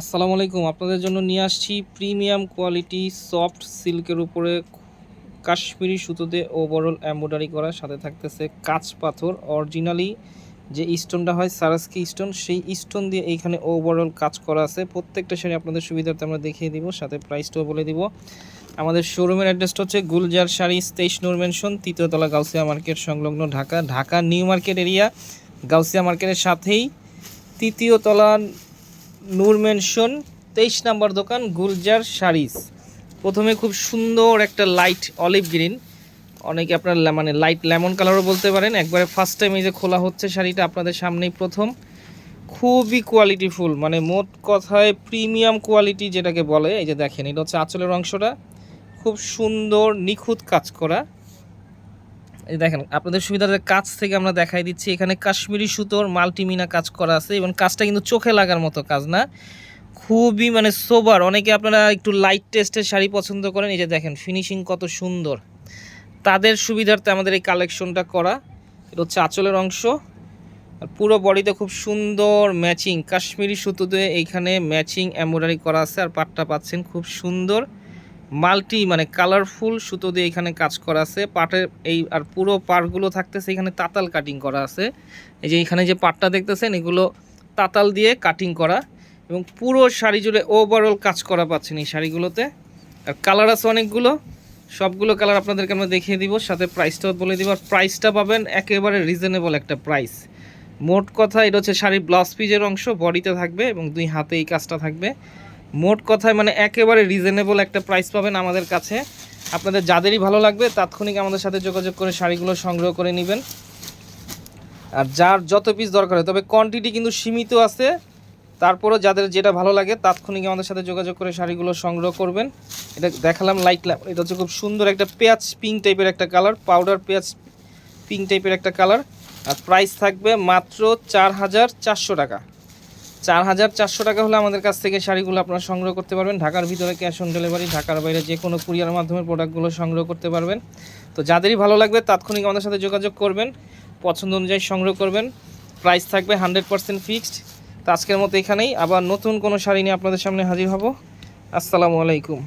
আসসালামু আলাইকুম। আপনাদের জন্য নিয়ে আসছি প্রিমিয়াম কোয়ালিটি সফট সিল্কের উপরে কাশ্মীরি সুতোতে ওভারঅল এম্ব্রয়ডারি করা সাথে থাকতেছে কাঁচ পাথর। অরিজিনালি যে স্টোনটা হয় সারাস্কি স্টোন সেই স্টোন দিয়ে এইখানে ওভারঅল কাজ করা আছে। প্রত্যেকটা শাড়ি আপনাদের সুবিধার্থে আমরা দেখিয়ে দিব, সাথে প্রাইসটাও বলে দিব। আমাদের শোরুমের অ্যাড্রেসটা হচ্ছে গুলজার শাড়ি, তেইশ নূর মেনশন তৃতীয়তলা গাউসিয়া মার্কেট সংলগ্ন Dhaka Dhaka new market area Gausia মার্কেটের সাথেই তৃতীয় তলা নূর মেনশন তেইশ নাম্বার দোকান, গুলজার শাড়িস। প্রথমে খুব সুন্দর একটা লাইট অলিভ গ্রিন অনেকে আপনার মানে লাইট লেমন কালারও বলতে পারেন। একবারে ফার্স্ট টাইম এই যে খোলা হচ্ছে শাড়িটা আপনাদের সামনেই প্রথম। খুবই কোয়ালিটিফুল মানে মোট কথায় প্রিমিয়াম কোয়ালিটি যেটাকে বলে, এই যে দেখেন, এটা হচ্ছে আঁচলের অংশটা। খুব সুন্দর, নিখুঁত কাজ করা। এই দেখেন, আপনাদের সুবিধার কাজ থেকে আমরা দেখাই দিচ্ছি। এখানে কাশ্মীরি সুতোর মাল্টিমিনা কাজ করা আছে, এবং কাজটা কিন্তু চোখে লাগার মতো কাজ না। খুবই মানে সোবার, অনেকে আপনারা একটু লাইট টেস্টের শাড়ি পছন্দ করেন, এই যে দেখেন ফিনিশিং কত সুন্দর। তাদের সুবিধার্থে আমাদের এই কালেকশনটা করা। এটা হচ্ছে আঁচলের অংশ। আর পুরো বডিতে খুব সুন্দর ম্যাচিং কাশ্মীরি সুতোতে এইখানে ম্যাচিং এমব্রয়ডারি করা আছে, আর পাটটা পাচ্ছেন খুব সুন্দর। মাল্টি মানে কালারফুল সুতো দিয়ে এখানে কাজ করা আছে। পাটের এই আর পুরো পাটগুলো থাকতেছে, এখানে তাতাল কাটিং করা আছে। এই যে এখানে যে পাটটা দেখতেছেন, এগুলো তাতাল দিয়ে কাটিং করা এবং পুরো শাড়ি জুড়ে ওভারঅল কাজ করা পাচ্ছেন এই শাড়িগুলোতে। আর কালার আছে অনেকগুলো, সবগুলো কালার আপনাদেরকে আমরা দেখিয়ে দিব, সাথে প্রাইসটাও বলে দিব। আর প্রাইসটা পাবেন একেবারে রিজনেবল একটা প্রাইস মোট কথা, এটা হচ্ছে শাড়ির ব্লাউজ পিজের অংশ বডিতে থাকবে এবং দুই হাতে এই কাজটা থাকবে। মোট কথায় মানে একেবারে রিজনেবল একটা প্রাইস পাবেন আমাদের কাছে। আপনাদের যাদেরই ভালো লাগবে তাৎক্ষণিক আমাদের সাথে যোগাযোগ করে শাড়িগুলো সংগ্রহ করে নেবেন। আর যার যত পিস দরকার হয়, তবে কোয়ান্টিটি কিন্তু সীমিত আছে। তারপরও যাদের যেটা ভালো লাগে তাৎক্ষণিক আমাদের সাথে যোগাযোগ করে শাড়িগুলো সংগ্রহ করবেন। এটা দেখালাম লাইট এটা হচ্ছে খুব সুন্দর একটা পেঁয়াজ পিঙ্ক টাইপের একটা কালার পাউডার পেঁয়াজ পিঙ্ক টাইপের একটা কালার আর প্রাইস থাকবে মাত্র চার হাজার চারশো টাকা। চার হাজার চারশো টাকা হলে আমাদের কাছ থেকে শাড়িগুলো আপনারা সংগ্রহ করতে পারবেন। ঢাকার ভিতরে ক্যাশ অন ডেলিভারি ঢাকার বাইরে যে কোনো কুরিয়ার মাধ্যমে প্রোডাক্টগুলো সংগ্রহ করতে পারবেন। তো যাদেরই ভালো লাগবে তাৎক্ষণিক আমাদের সাথে যোগাযোগ করবেন, পছন্দ অনুযায়ী সংগ্রহ করবেন। প্রাইস থাকবে হান্ড্রেড পারসেন্ট ফিক্সড তো আজকের মতো এখানেই। আবার নতুন কোনো শাড়ি নিয়ে আপনাদের সামনে হাজির হব। আসসালামু আলাইকুম।